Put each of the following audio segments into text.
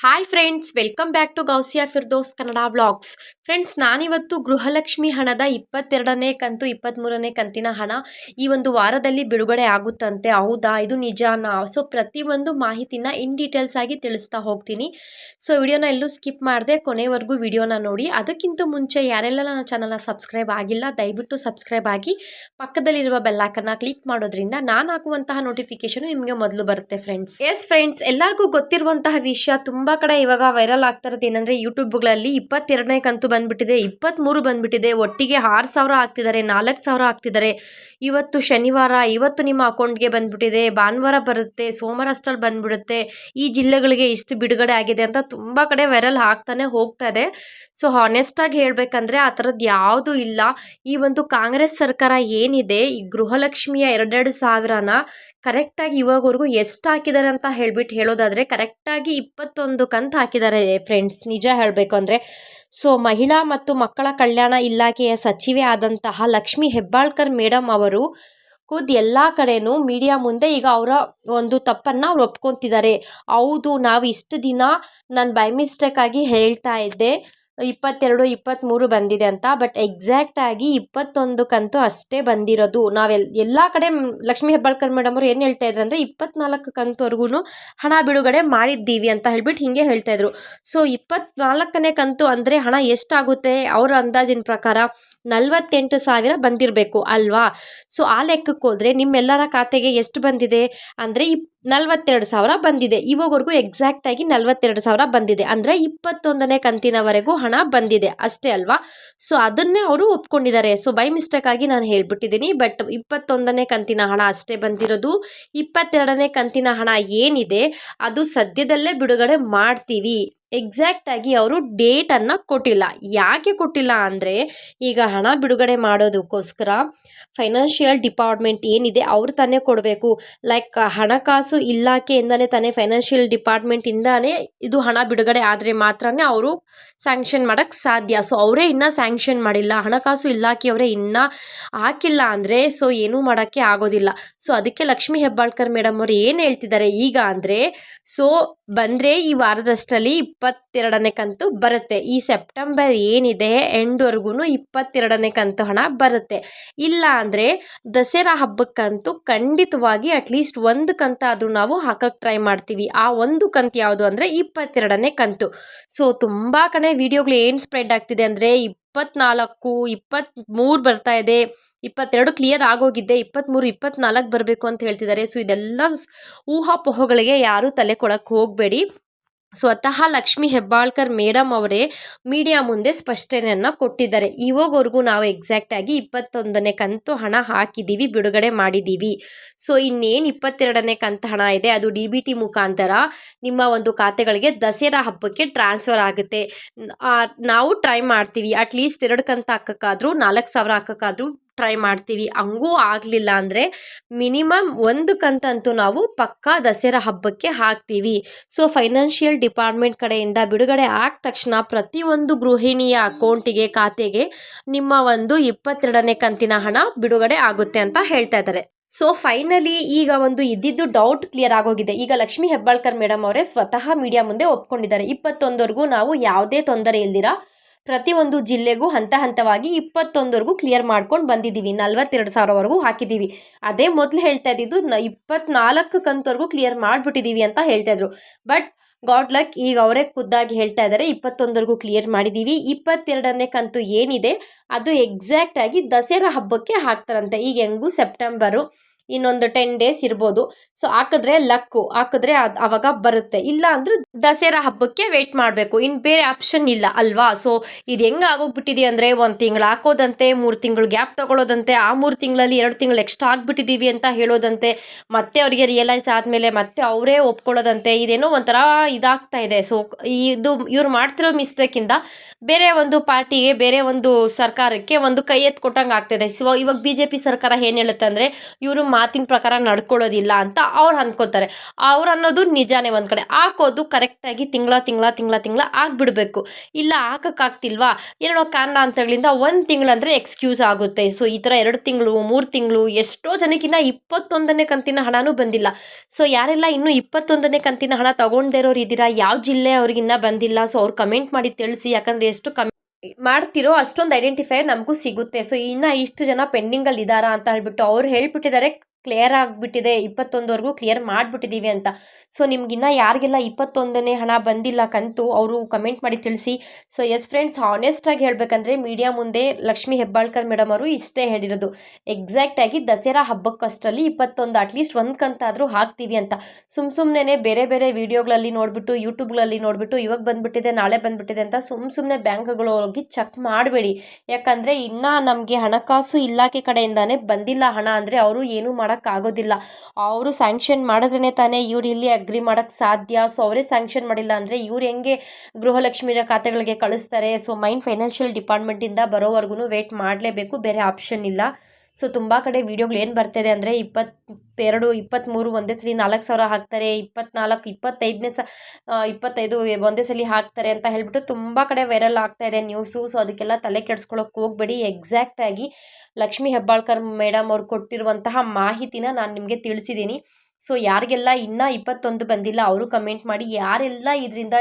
Hi friends welcome back to Gousiya Firdous Kannada vlogs friends ನಾನಿವತ್ತು ಗೃಹಲಕ್ಷ್ಮಿ ಹಣದ ಇಪ್ಪತ್ತೆರಡನೇ ಕಂತು ಇಪ್ಪತ್ತ್ಮೂರನೇ ಕಂತಿನ ಹಣ ಈ ಒಂದು ವಾರದಲ್ಲಿ ಬಿಡುಗಡೆ ಆಗುತ್ತಂತೆ. ಹೌದಾ? ಇದು ನಿಜನಾ? ಸೊ ಪ್ರತಿಯೊಂದು ಮಾಹಿತಿನ ಇನ್ ಡೀಟೇಲ್ಸ್ ಆಗಿ ತಿಳಿಸ್ತಾ ಹೋಗ್ತೀನಿ. ಸೊ ವಿಡಿಯೋನ ಎಲ್ಲೂ ಸ್ಕಿಪ್ ಮಾಡದೆ ಕೊನೆವರೆಗೂ ವಿಡಿಯೋನ ನೋಡಿ. ಅದಕ್ಕಿಂತ ಮುಂಚೆ ಯಾರೆಲ್ಲ ನನ್ನ ಚಾನಲ್ನ ಸಬ್ಸ್ಕ್ರೈಬ್ ಆಗಿಲ್ಲ, ದಯವಿಟ್ಟು ಸಬ್ಸ್ಕ್ರೈಬ್ ಆಗಿ ಪಕ್ಕದಲ್ಲಿರುವ ಬೆಲ್ಲೈಕನ್ನ ಕ್ಲಿಕ್ ಮಾಡೋದ್ರಿಂದ ನಾನು ಹಾಕುವಂತಹ ನೋಟಿಫಿಕೇಶನ್ ನಿಮಗೆ ಮೊದಲು ಬರುತ್ತೆ ಫ್ರೆಂಡ್ಸ್ ಎಸ್ ಫ್ರೆಂಡ್ಸ್ ಎಲ್ಲರಿಗೂ ಗೊತ್ತಿರುವಂತಹ ವಿಷಯ ತುಂಬಾ ಕಡೆ ಇವಾಗ ವೈರಲ್ ಆಗ್ತಿರೋದು ಏನಂದರೆ ಏನಂದ್ರೆ ಯೂಟ್ಯೂಬ್ಗಳಲ್ಲಿ ಇಪ್ಪತ್ತೆರಡನೇ ಕಂತು ಬಂದ್ಬಿಟ್ಟಿದೆ ಇಪ್ಪತ್ತ್ಮೂರು ಬಂದ್ಬಿಟ್ಟಿದೆ, ಒಟ್ಟಿಗೆ ಆರು ಸಾವಿರ ಆಗ್ತಿದ್ದಾರೆ, ನಾಲ್ಕು ಸಾವಿರ ಆಗ್ತಿದ್ದಾರೆ. ಇವತ್ತು ಶನಿವಾರ, ಇವತ್ತು ನಿಮ್ಮ ಅಕೌಂಟ್ಗೆ ಬಂದ್ಬಿಟ್ಟಿದೆ, ಭಾನುವಾರ ಬರುತ್ತೆ, ಸೋಮವಾರ ಅಷ್ಟರಲ್ಲಿ ಬಂದ್ಬಿಡುತ್ತೆ, ಈ ಜಿಲ್ಲೆಗಳಿಗೆ ಇಷ್ಟು ಬಿಡುಗಡೆ ಆಗಿದೆ ಅಂತ ತುಂಬ ಕಡೆ ವೈರಲ್ ಆಗ್ತಾನೆ ಹೋಗ್ತಾ ಇದೆ. ಸೊ ಹಾನೆಸ್ಟಾಗಿ ಹೇಳಬೇಕಂದ್ರೆ ಆ ಥರದ್ದು ಯಾವುದೂ ಇಲ್ಲ. ಈ ಒಂದು ಕಾಂಗ್ರೆಸ್ ಸರ್ಕಾರ ಏನಿದೆ, ಈ ಗೃಹಲಕ್ಷ್ಮಿಯ ಎರಡೆರಡು ಸಾವಿರನ ಕರೆಕ್ಟಾಗಿ ಇವಾಗವರೆಗೂ ಎಷ್ಟು ಹಾಕಿದ್ದಾರೆ ಅಂತ ಹೇಳ್ಬಿಟ್ಟು ಹೇಳೋದಾದರೆ ಕರೆಕ್ಟಾಗಿ ಇಪ್ಪತ್ತೊಂದು ಕಂತು ಹಾಕಿದ್ದಾರೆ ಫ್ರೆಂಡ್ಸ್. ನಿಜ ಹೇಳಬೇಕು ಅಂದರೆ, ಸೊ ಮಹಿಳಾ ಮತ್ತು ಮಕ್ಕಳ ಕಲ್ಯಾಣ ಇಲಾಖೆಯ ಸಚಿವೆ ಆದಂತಹ ಲಕ್ಷ್ಮಿ ಹೆಬ್ಬಾಳ್ಕರ್ ಮೇಡಮ್ ಅವರು ಖುದ್ ಎಲ್ಲ ಕಡೆನೂ ಮೀಡಿಯಾ ಮುಂದೆ ಈಗ ಅವರ ಒಂದು ತಪ್ಪನ್ನು ಅವ್ರು ಒಪ್ಕೊತಿದ್ದಾರೆ ಹೌದು, ನಾವು ಇಷ್ಟು ದಿನ ನಾನು ಬೈ ಮಿಸ್ಟೇಕಾಗಿ ಹೇಳ್ತಾ ಇದ್ದೆ. ಇಪ್ಪತ್ತೆರಡು ಇಪ್ಪತ್ತ್ಮೂರು ಬಂದಿದೆ ಅಂತ. ಬಟ್ ಎಕ್ಸಾಕ್ಟಾಗಿ ಇಪ್ಪತ್ತೊಂದು ಕಂತು ಅಷ್ಟೇ ಬಂದಿರೋದು. ನಾವೆಲ್ ಎಲ್ಲ ಕಡೆ ಲಕ್ಷ್ಮೀ ಹೆಬ್ಬಾಳ್ಕರ್ ಮೇಡಮ್ ಅವರು ಏನು ಹೇಳ್ತಾ ಇದ್ರು ಅಂದರೆ ಇಪ್ಪತ್ನಾಲ್ಕು ಕಂತುವರೆಗೂ ಹಣ ಬಿಡುಗಡೆ ಮಾಡಿದ್ದೀವಿ ಅಂತ ಹೇಳ್ಬಿಟ್ಟು ಹೀಗೆ ಹೇಳ್ತಾ ಇದ್ರು. ಸೊ ಇಪ್ಪತ್ನಾಲ್ಕನೇ ಕಂತು ಅಂದರೆ ಹಣ ಎಷ್ಟಾಗುತ್ತೆ? ಅವರ ಅಂದಾಜಿನ ಪ್ರಕಾರ ನಲವತ್ತೆಂಟು ಸಾವಿರ ಬಂದಿರಬೇಕು ಅಲ್ವಾ? ಸೊ ಆ ಲೆಕ್ಕಕ್ಕೆ ಹೋದರೆ ನಿಮ್ಮೆಲ್ಲರ ಖಾತೆಗೆ ಎಷ್ಟು ಬಂದಿದೆ? ಅಂದರೆ ಇಪ್, ನಲ್ವತ್ತೆರಡು ಸಾವಿರ ಬಂದಿದೆ. ಇವಾಗವರೆಗೂ ಎಕ್ಸಾಕ್ಟಾಗಿ ನಲ್ವತ್ತೆರಡು ಸಾವಿರ ಬಂದಿದೆ. ಅಂದರೆ ಇಪ್ಪತ್ತೊಂದನೇ ಕಂತಿನವರೆಗೂ ಹಣ ಬಂದಿದೆ ಅಷ್ಟೇ ಅಲ್ವಾ? ಸೊ ಅದನ್ನೇ ಅವರು ಒಪ್ಕೊಂಡಿದ್ದಾರೆ. ಸೊ ಬೈ ಮಿಸ್ಟೇಕ್ ಆಗಿ ನಾನು ಹೇಳ್ಬಿಟ್ಟಿದ್ದೀನಿ. ಬಟ್ ಇಪ್ಪತ್ತೊಂದನೇ ಕಂತಿನ ಹಣ ಅಷ್ಟೇ ಬಂದಿರೋದು. ಇಪ್ಪತ್ತೆರಡನೇ ಕಂತಿನ ಹಣ ಏನಿದೆ, ಅದು ಸದ್ಯದಲ್ಲೇ ಬಿಡುಗಡೆ ಮಾಡ್ತೀವಿ. ಎಕ್ಸಾಕ್ಟಾಗಿ ಅವರು ಡೇಟನ್ನು ಕೊಟ್ಟಿಲ್ಲ. ಯಾಕೆ ಕೊಟ್ಟಿಲ್ಲ ಅಂದರೆ, ಈಗ ಹಣ ಬಿಡುಗಡೆ ಮಾಡೋದಕ್ಕೋಸ್ಕರ ಫೈನಾನ್ಷಿಯಲ್ ಡಿಪಾರ್ಟ್ಮೆಂಟ್ ಏನಿದೆ ಅವ್ರು ತಾನೇ ಕೊಡಬೇಕು. ಲೈಕ್ ಹಣಕಾಸು ಇಲಾಖೆಯಿಂದಲೇ ತಾನೇ ಫೈನಾನ್ಷಿಯಲ್ ಡಿಪಾರ್ಟ್ಮೆಂಟಿಂದಾನೇ ಇದು ಹಣ ಬಿಡುಗಡೆ ಆದರೆ ಮಾತ್ರನೇ ಅವರು ಸ್ಯಾಂಕ್ಷನ್ ಮಾಡೋಕ್ಕೆ ಸಾಧ್ಯ. ಸೊ ಅವರೇ ಇನ್ನೂ ಸ್ಯಾಂಕ್ಷನ್ ಮಾಡಿಲ್ಲ. ಹಣಕಾಸು ಇಲಾಖೆಯವರೇ ಇನ್ನೂ ಹಾಕಿಲ್ಲ ಅಂದರೆ ಸೊ ಏನೂ ಮಾಡೋಕ್ಕೆ ಆಗೋದಿಲ್ಲ. ಸೊ ಅದಕ್ಕೆ ಲಕ್ಷ್ಮಿ ಹೆಬ್ಬಾಳ್ಕರ್ ಮೇಡಮ್ ಅವರು ಏನು ಹೇಳ್ತಿದ್ದಾರೆ ಈಗ ಅಂದರೆ ಸೊ ಬಂದರೆ ಈ ವಾರದಷ್ಟರಲ್ಲಿ ಇಪ್ಪತ್ತೆರಡನೇ ಕಂತು ಬರುತ್ತೆ. ಈ ಸೆಪ್ಟೆಂಬರ್ ಏನಿದೆ ಎಂಡ್ವರೆಗೂ ಇಪ್ಪತ್ತೆರಡನೇ ಕಂತು ಹಣ ಬರುತ್ತೆ. ಇಲ್ಲ ಅಂದರೆ ದಸರಾ ಹಬ್ಬಕ್ಕಂತೂ ಖಂಡಿತವಾಗಿ ಅಟ್ಲೀಸ್ಟ್ ಒಂದು ಕಂತಾದರೂ ನಾವು ಹಾಕಕ್ಕೆ ಟ್ರೈ ಮಾಡ್ತೀವಿ. ಆ ಒಂದು ಕಂತು ಯಾವುದು ಅಂದರೆ ಇಪ್ಪತ್ತೆರಡನೇ ಕಂತು. ಸೊ ತುಂಬ ಕಡೆ ವಿಡಿಯೋಗಳು ಏನು ಸ್ಪ್ರೆಡ್ ಆಗ್ತಿದೆ ಅಂದರೆ ಇಪ್ಪತ್ನಾಲ್ಕು ಇಪ್ಪತ್ತ್ಮೂರು ಬರ್ತಾ ಇದೆ. ಇಪ್ಪತ್ತೆರಡು ಕ್ಲಿಯರ್ ಆಗೋಗಿದ್ದೆ ಇಪ್ಪತ್ತ್ಮೂರು ಇಪ್ಪತ್ನಾಲ್ಕು ಬರಬೇಕು ಅಂತ ಹೇಳ್ತಿದ್ದಾರೆ. ಸೊ ಇದೆಲ್ಲ ಊಹಾಪೋಹಗಳಿಗೆ ಯಾರೂ ತಲೆ ಕೊಡಕ್ಕೆ ಹೋಗಬೇಡಿ. ಸ್ವತಃ ಲಕ್ಷ್ಮಿ ಹೆಬ್ಬಾಳ್ಕರ್ ಮೇಡಮ್ ಅವರೇ ಮೀಡಿಯಾ ಮುಂದೆ ಸ್ಪಷ್ಟನೆಯನ್ನು ಕೊಟ್ಟಿದ್ದಾರೆ. ಇವಾಗವರೆಗೂ ನಾವು ಎಕ್ಸಾಕ್ಟಾಗಿ ಇಪ್ಪತ್ತೊಂದನೇ ಕಂತು ಹಣ ಹಾಕಿದ್ದೀವಿ ಬಿಡುಗಡೆ ಮಾಡಿದ್ದೀವಿ ಸೊ ಇನ್ನೇನು ಇಪ್ಪತ್ತೆರಡನೇ ಕಂತು ಹಣ ಇದೆ, ಅದು ಡಿ ಬಿ ಟಿ ಮುಖಾಂತರ ನಿಮ್ಮ ಒಂದು ಖಾತೆಗಳಿಗೆ ದಸರಾ ಹಬ್ಬಕ್ಕೆ ಟ್ರಾನ್ಸ್ಫರ್ ಆಗುತ್ತೆ. ನಾವು ಟ್ರೈ ಮಾಡ್ತೀವಿ. ಅಟ್ಲೀಸ್ಟ್ ಎರಡು ಕಂತು ಹಾಕೋಕ್ಕಾದ್ರೂ, ನಾಲ್ಕು ಸಾವಿರ ಹಾಕೋಕ್ಕಾದ್ರೂ ಟ್ರೈ ಮಾಡ್ತೀವಿ. ಹಂಗೂ ಆಗಲಿಲ್ಲ ಅಂದರೆ ಮಿನಿಮಮ್ ಒಂದು ಕಂತಂತೂ ನಾವು ಪಕ್ಕಾ ದಸರಾ ಹಬ್ಬಕ್ಕೆ ಹಾಕ್ತೀವಿ. ಸೊ ಫೈನಾನ್ಷಿಯಲ್ ಡಿಪಾರ್ಟ್ಮೆಂಟ್ ಕಡೆಯಿಂದ ಬಿಡುಗಡೆ ಆದ ತಕ್ಷಣ ಪ್ರತಿಯೊಂದು ಗೃಹಿಣಿಯ ಅಕೌಂಟಿಗೆ, ಖಾತೆಗೆ ನಿಮ್ಮ ಒಂದು ಇಪ್ಪತ್ತೆರಡನೇ ಕಂತಿನ ಹಣ ಬಿಡುಗಡೆ ಆಗುತ್ತೆ ಅಂತ ಹೇಳ್ತಾ ಇದ್ದಾರೆ. ಸೊ ಫೈನಲಿ ಈಗ ಒಂದು ಇದ್ದಿದ್ದು ಡೌಟ್ ಕ್ಲಿಯರ್ ಆಗೋಗಿದೆ. ಈಗ ಲಕ್ಷ್ಮೀ ಹೆಬ್ಬಾಳ್ಕರ್ ಮೇಡಮ್ ಅವರೇ ಸ್ವತಃ ಮೀಡಿಯಾ ಮುಂದೆ ಒಪ್ಕೊಂಡಿದ್ದಾರೆ. ಇಪ್ಪತ್ತೊಂದರೆಗೂ ನಾವು ಯಾವುದೇ ತೊಂದರೆ ಇಲ್ದಿರ ಪ್ರತಿಯೊಂದು ಜಿಲ್ಲೆಗೂ ಹಂತ ಹಂತವಾಗಿ ಇಪ್ಪತ್ತೊಂದವರೆಗೂ ಕ್ಲಿಯರ್ ಮಾಡ್ಕೊಂಡು ಬಂದಿದ್ದೀವಿ. ನಲ್ವತ್ತೆರಡು ಸಾವಿರವರೆಗೂ ಹಾಕಿದ್ದೀವಿ. ಅದೇ ಮೊದಲು ಹೇಳ್ತಾ ಇದ್ದಿದ್ದು, ನ ಇಪ್ಪತ್ನಾಲ್ಕು ಕಂತವರೆಗೂ ಕ್ಲಿಯರ್ ಮಾಡಿಬಿಟ್ಟಿದ್ದೀವಿ ಅಂತ ಹೇಳ್ತಾ ಇದ್ರು. ಬಟ್ ಗಾಡ್ ಲಕ್ ಈಗ ಅವರೇ ಖುದ್ದಾಗಿ ಹೇಳ್ತಾ ಇದ್ದಾರೆ ಇಪ್ಪತ್ತೊಂದರೆಗೂ ಕ್ಲಿಯರ್ ಮಾಡಿದ್ದೀವಿ. ಇಪ್ಪತ್ತೆರಡನೇ ಕಂತು ಏನಿದೆ, ಅದು ಎಕ್ಸಾಕ್ಟಾಗಿ ದಸರಾ ಹಬ್ಬಕ್ಕೆ ಹಾಕ್ತಾರಂತೆ. ಈಗ ಹೆಂಗೂ ಸೆಪ್ಟೆಂಬರು ಇನ್ನೊಂದು ಟೆನ್ ಡೇಸ್ ಇರ್ಬೋದು. ಸೊ ಹಾಕಿದ್ರೆ ಲಕ್ಕು, ಹಾಕಿದ್ರೆ ಅದು ಅವಾಗ ಬರುತ್ತೆ. ಇಲ್ಲ ಅಂದ್ರೆ ದಸರಾ ಹಬ್ಬಕ್ಕೆ ವೆಯ್ಟ್ ಮಾಡಬೇಕು. ಇನ್ನು ಬೇರೆ ಆಪ್ಷನ್ ಇಲ್ಲ ಅಲ್ವಾ? ಸೊ ಇದು ಹೆಂಗೆ ಆಗೋಗ್ಬಿಟ್ಟಿದೆ ಅಂದರೆ ಒಂದು ತಿಂಗಳು ಹಾಕೋದಂತೆ, ಮೂರು ತಿಂಗಳು ಗ್ಯಾಪ್ ತಗೊಳ್ಳೋದಂತೆ ಆ ಮೂರು ತಿಂಗಳಲ್ಲಿ ಎರಡು ತಿಂಗಳು ಎಕ್ಸ್ಟ್ರಾ ಆಗಿಬಿಟ್ಟಿದ್ದೀವಿ ಅಂತ ಹೇಳೋದಂತೆ, ಮತ್ತೆ ಅವರಿಗೆ ರಿಯಲೈಸ್ ಆದಮೇಲೆ ಮತ್ತೆ ಅವರೇ ಒಪ್ಕೊಳ್ಳೋದಂತೆ, ಇದೇನೋ ಒಂಥರ ಇದಾಗ್ತಾ ಇದೆ. ಸೊ ಇದು ಇವ್ರು ಮಾಡ್ತಿರೋ ಮಿಸ್ಟೇಕಿಂದ ಬೇರೆ ಒಂದು ಪಾರ್ಟಿಗೆ, ಬೇರೆ ಒಂದು ಸರ್ಕಾರಕ್ಕೆ ಒಂದು ಕೈ ಎತ್ತು ಕೊಟ್ಟಂಗೆ ಆಗ್ತಿದೆ. ಸೊ ಇವಾಗ ಬಿ ಜೆ ಪಿ ಸರ್ಕಾರ ಏನು ಹೇಳುತ್ತೆ ಅಂದರೆ, ಇವರು ಮಾತಿನ ಪ್ರಕಾರ ನಡ್ಕೊಳ್ಳೋದಿಲ್ಲ ಅಂತ ಅವ್ರು ಅನ್ಕೋತಾರೆ. ಅವ್ರು ಅನ್ನೋದು ನಿಜಾನೇ ಒಂದು ಕಡೆ. ಹಾಕೋದು ಕರೆಕ್ಟಾಗಿ ತಿಂಗಳ ತಿಂಗಳ ತಿಂಗಳ ತಿಂಗಳ ಆಗಿಬಿಡ್ಬೇಕು. ಇಲ್ಲ ಹಾಕೋಕ್ಕಾಗ್ತಿಲ್ವಾ ಏನೋ ಕಾರಣ ಅಂತಗಳಿಂದ ಒಂದು ತಿಂಗಳಂದರೆ ಎಕ್ಸ್ಕ್ಯೂಸ್ ಆಗುತ್ತೆ. ಸೊ ಈ ಥರ ಎರಡು ತಿಂಗಳು, ಮೂರು ತಿಂಗಳು, ಎಷ್ಟೋ ಜನಕ್ಕಿನ್ನ ಇಪ್ಪತ್ತೊಂದನೇ ಕಂತಿನ ಹಣನೂ ಬಂದಿಲ್ಲ. ಸೊ ಯಾರೆಲ್ಲ ಇನ್ನೂ ಇಪ್ಪತ್ತೊಂದನೇ ಕಂತಿನ ಹಣ ತಗೊಂಡಿರೋರು ಇದ್ದೀರಾ? ಯಾವ ಜಿಲ್ಲೆ ಅವ್ರಿಗಿನ್ನ ಬಂದಿಲ್ಲ? ಸೊ ಅವ್ರು ಕಮೆಂಟ್ ಮಾಡಿ ತಿಳಿಸಿ. ಯಾಕಂದರೆ ಎಷ್ಟು ಕಮ್ಮಿ ಮಾಡ್ತಿರೋ ಅಷ್ಟೊಂದು ಐಡೆಂಟಿಫೈಯರ್ ನಮಗೂ ಸಿಗುತ್ತೆ. ಸೊ ಇನ್ನು ಇಷ್ಟು ಜನ ಪೆಂಡಿಂಗಲ್ಲಿ ಇದ್ದಾರಾ ಅಂತ ಹೇಳ್ಬಿಟ್ಟು ಅವ್ರು ಹೇಳ್ಬಿಟ್ಟಿದ್ದಾರೆ ಕ್ಲಿಯರ್ ಆಗಿಬಿಟ್ಟಿದೆ, ಇಪ್ಪತ್ತೊಂದುವರೆಗೂ ಕ್ಲಿಯರ್ ಮಾಡಿಬಿಟ್ಟಿದ್ದೀವಿ ಅಂತ. ಸೊ ನಿಮ್ಗಿನ್ನ ಯಾರಿಗೆಲ್ಲ ಇಪ್ಪತ್ತೊಂದನೇ ಹಣ ಬಂದಿಲ್ಲ ಕಂತು, ಅವರು ಕಮೆಂಟ್ ಮಾಡಿ ತಿಳಿಸಿ. ಸೊ ಎಸ್ ಫ್ರೆಂಡ್ಸ್ ಹಾನೆಸ್ಟಾಗಿ ಹೇಳಬೇಕಂದ್ರೆ ಮೀಡಿಯಾ ಮುಂದೆ ಲಕ್ಷ್ಮಿ ಹೆಬ್ಬಾಳ್ಕರ್ ಮೇಡಮ್ ಅವರು ಇಷ್ಟೇ ಹೇಳಿರೋದು. ಎಕ್ಸಾಕ್ಟಾಗಿ ದಸರಾ ಹಬ್ಬಕ್ಕಷ್ಟರಲ್ಲಿ ಇಪ್ಪತ್ತೊಂದು ಅಟ್ಲೀಸ್ಟ್ ಒಂದು ಕಂತಾದರೂ ಹಾಕ್ತೀವಿ ಅಂತ. ಸುಮ್ಮ ಸುಮ್ಮನೆ ಬೇರೆ ಬೇರೆ ವಿಡಿಯೋಗಳಲ್ಲಿ ನೋಡಿಬಿಟ್ಟು ಯೂಟ್ಯೂಬ್ಗಳಲ್ಲಿ ನೋಡಿಬಿಟ್ಟು, ಇವಾಗ ಬಂದುಬಿಟ್ಟಿದೆ, ನಾಳೆ ಬಂದುಬಿಟ್ಟಿದೆ ಅಂತ ಸುಮ್ಮ ಸುಮ್ಮನೆ ಬ್ಯಾಂಕ್ಗಳು ಹೋಗಿ ಚೆಕ್ ಮಾಡಬೇಡಿ. ಯಾಕಂದರೆ ಇನ್ನೂ ನಮಗೆ ಹಣಕಾಸು ಇಲಾಖೆ ಕಡೆಯಿಂದಾನೇ ಬಂದಿಲ್ಲ ಹಣ ಅಂದರೆ ಅವರು ಏನೂ ಮಾಡೋಕ್ಕಾಗೋದಿಲ್ಲ. ಅವರು ಸ್ಯಾಂಕ್ಷನ್ ಮಾಡಿದ್ರೇ ತಾನೇ ಇವ್ರು ಇಲ್ಲಿ ಅಗ್ರಿ ಮಾಡೋಕ್ಕೆ ಸಾಧ್ಯ. ಸೊ ಅವರೇ ಸ್ಯಾಂಕ್ಷನ್ ಮಾಡಿಲ್ಲ ಅಂದರೆ ಇವ್ರು ಹೆಂಗೆ ಗೃಹಲಕ್ಷ್ಮಿಯ ಖಾತೆಗಳಿಗೆ ಕಳಿಸ್ತಾರೆ? ಸೊ ಮೈನ್ ಫೈನಾನ್ಷಿಯಲ್ ಡಿಪಾರ್ಟ್ಮೆಂಟಿಂದ ಬರೋವರೆಗೂ ವೇಟ್ ಮಾಡಲೇಬೇಕು. ಬೇರೆ ಆಪ್ಷನ್ ಇಲ್ಲ. ಸೊ ತುಂಬ ಕಡೆ ವೀಡಿಯೋಗಳು ಏನು ಬರ್ತಿದೆ ಅಂದರೆ ಇಪ್ಪತ್ತೆರಡು ಇಪ್ಪತ್ತ್ಮೂರು ಒಂದೇ ಸಲ ನಾಲ್ಕು ಸಾವಿರ ಹಾಕ್ತಾರೆ, ಇಪ್ಪತ್ನಾಲ್ಕು, ಇಪ್ಪತ್ತೈದನೇ ಸ ಇಪ್ಪತ್ತೈದು ಒಂದೇ ಸಲ ಹಾಕ್ತಾರೆ ಅಂತ ಹೇಳ್ಬಿಟ್ಟು ತುಂಬ ಕಡೆ ವೈರಲ್ ಆಗ್ತಾ ಇದೆ ನ್ಯೂಸು ಸೊ ಅದಕ್ಕೆಲ್ಲ ತಲೆ ಕೆಡ್ಸ್ಕೊಳಕ್ಕೆ ಹೋಗಬೇಡಿ. ಎಕ್ಸಾಕ್ಟಾಗಿ ಲಕ್ಷ್ಮೀ ಹೆಬ್ಬಾಳ್ಕರ್ ಮೇಡಮ್ ಅವ್ರು ಕೊಟ್ಟಿರುವಂತಹ ಮಾಹಿತಿನ ನಾನು ನಿಮಗೆ ತಿಳಿಸಿದ್ದೀನಿ ಸೊ ಯಾರಿಗೆಲ್ಲ ಇನ್ನೂ ಇಪ್ಪತ್ತೊಂದು ಬಂದಿಲ್ಲ, ಅವರು ಕಮೆಂಟ್ ಮಾಡಿ, ಯಾರೆಲ್ಲ ಇದರಿಂದ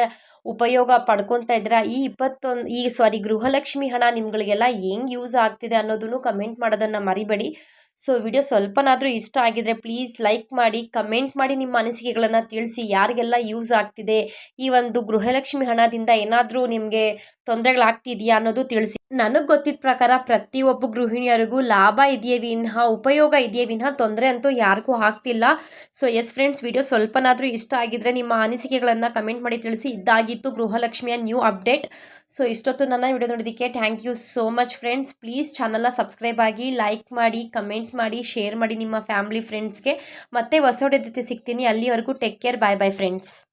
ಉಪಯೋಗ ಪಡ್ಕೊತಾ ಇದ್ದೀರಾ ಈ ಇಪ್ಪತ್ತೊಂದು, ಈ ಸಾರಿ ಗೃಹಲಕ್ಷ್ಮಿ ಹಣ ನಿಮ್ಗಳಿಗೆಲ್ಲ ಹೆಂಗೆ ಯೂಸ್ ಆಗ್ತಿದೆ ಅನ್ನೋದನ್ನು ಕಮೆಂಟ್ ಮಾಡೋದನ್ನು ಮರಿಬೇಡಿ. ಸೊ ವಿಡಿಯೋ ಸ್ವಲ್ಪನಾದರೂ ಇಷ್ಟ ಆಗಿದರೆ ಪ್ಲೀಸ್ ಲೈಕ್ ಮಾಡಿ, ಕಮೆಂಟ್ ಮಾಡಿ ನಿಮ್ಮ ಅನಿಸಿಕೆಗಳನ್ನು ತಿಳಿಸಿ ಯಾರಿಗೆಲ್ಲ ಯೂಸ್ ಆಗ್ತಿದೆ. ಈ ಒಂದು ಗೃಹಲಕ್ಷ್ಮಿ ಹಣದಿಂದ ಏನಾದರೂ ನಿಮಗೆ ತೊಂದರೆಗಳಾಗ್ತಿದೆಯಾ ಅನ್ನೋದು ತಿಳಿಸಿ. ನನಗೆ ಗೊತ್ತಿದ್ದ ಪ್ರಕಾರ ಪ್ರತಿಯೊಬ್ಬ ಗೃಹಿಣಿಯರಿಗೂ ಲಾಭ ಇದೆಯೇ ವಿನಃ ಉಪಯೋಗ ಇದೆಯೇ ವಿನಃ ತೊಂದರೆ ಅಂತೂ ಯಾರಿಗೂ ಆಗ್ತಿಲ್ಲ. ಸೊ ಎಸ್ ಫ್ರೆಂಡ್ಸ್, ವಿಡಿಯೋ ಸ್ವಲ್ಪನಾದರೂ ಇಷ್ಟ ಆಗಿದ್ದರೆ ನಿಮ್ಮ ಅನಿಸಿಕೆಗಳನ್ನು ಕಮೆಂಟ್ ಮಾಡಿ ತಿಳಿಸಿ. ಇದ್ದಾಗಿತ್ತು ಗೃಹಲಕ್ಷ್ಮಿಯ ನ್ಯೂ ಅಪ್ಡೇಟ್. ಸೊ ಇಷ್ಟೊತ್ತು ನನ್ನ ವಿಡಿಯೋ ನೋಡೋದಕ್ಕೆ thank you so much friends. Please ಚಾನಲ್ನ ಸಬ್ಸ್ಕ್ರೈಬ್ ಆಗಿ ಲೈಕ್ ಮಾಡಿ ಕಮೆಂಟ್ ಮಾಡಿ, ಶೇರ್ ಮಾಡಿ ನಿಮ್ಮ ಫ್ಯಾಮಿಲಿ ಫ್ರೆಂಡ್ಸ್ಗೆ. ಮತ್ತೆ ಹೊಸ ಜೊತೆ ಸಿಗ್ತೀನಿ. ಅಲ್ಲಿವರೆಗೂ take care. Bye bye, friends.